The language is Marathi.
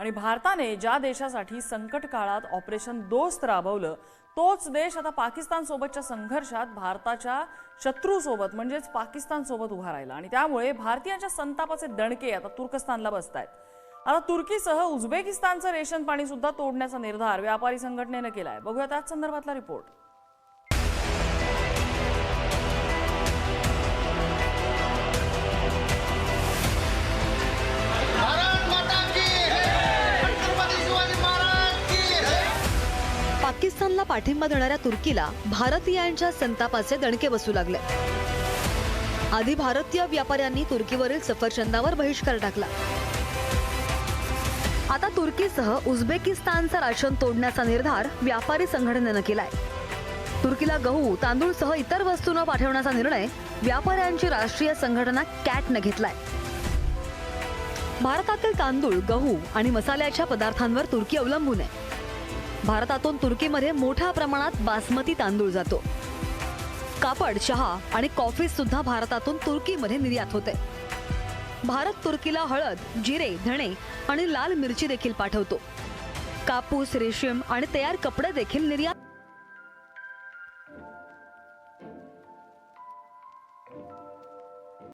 आणि भारताने ज्या देशासाठी संकट काळात ऑपरेशन दोस्त राबवलं तोच देश आता पाकिस्तान सोबतच्या संघर्षात भारताच्या शत्रूसोबत म्हणजेच पाकिस्तान सोबत उभा राहिला. आणि त्यामुळे भारतीयांच्या संतापाचे दणके आता तुर्कस्तानला बसत आहेत आता तुर्कीसह उझबेकिस्तानचं रेशन पाणी सुद्धा तोडण्याचा निर्धार व्यापारी संघटनेनं केलाय. बघूया त्याच संदर्भातला रिपोर्ट पाकिस्तानला पाठिंबा देणाऱ्या तुर्कीला भारतीयांच्या संतापाचे दणके बसू लागले. आधी भारतीय व्यापाऱ्यांनी तुर्कीवरील सफरचंदावर बहिष्कार टाकला. आता तुर्कीसह उझबेकिस्तानचा राशन तोडण्याचा निर्धार व्यापारी संघटनेनं केलाय. तुर्कीला गहू तांदूळसह इतर वस्तू न पाठवण्याचा निर्णय व्यापाऱ्यांची राष्ट्रीय संघटना कॅटनं घेतलाय. भारतातील तांदूळ गहू आणि मसाल्याच्या पदार्थांवर तुर्की अवलंबून आहे. भारतातून तुर्कीमध्ये मोठ्या प्रमाणात बासमती तांदूळ जातो. कापड चहा आणि कॉफी सुद्धा भारतातून तुर्कीमध्ये निर्यात होते. भारत तुर्कीला हळद जिरे धणे आणि लाल मिरची देखील पाठवतो. कापूस रेशीम आणि तयार कपडे देखील निर्यात